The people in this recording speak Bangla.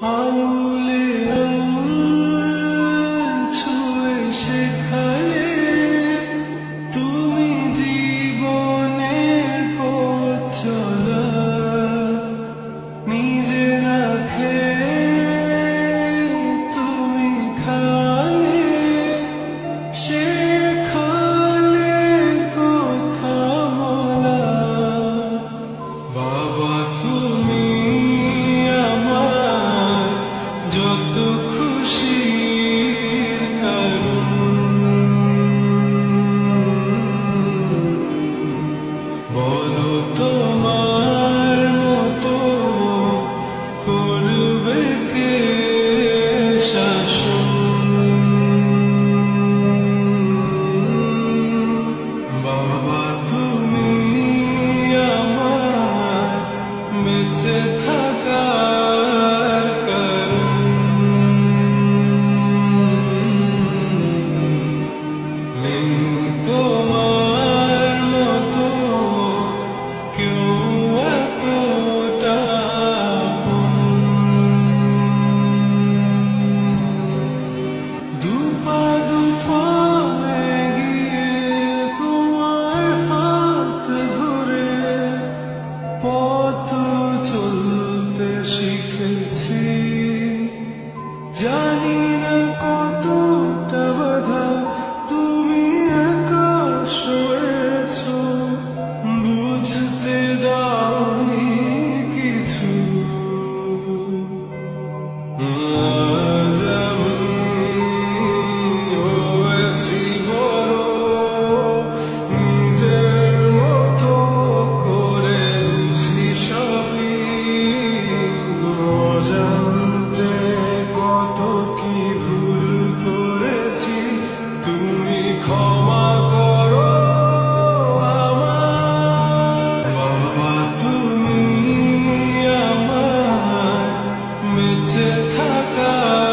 আঙুলে ছুঁয়ে সেখানে তুমি জীবনের নিজেরা কাছে থাকা জানি না কত তুমি আমার বেঁচে থাকা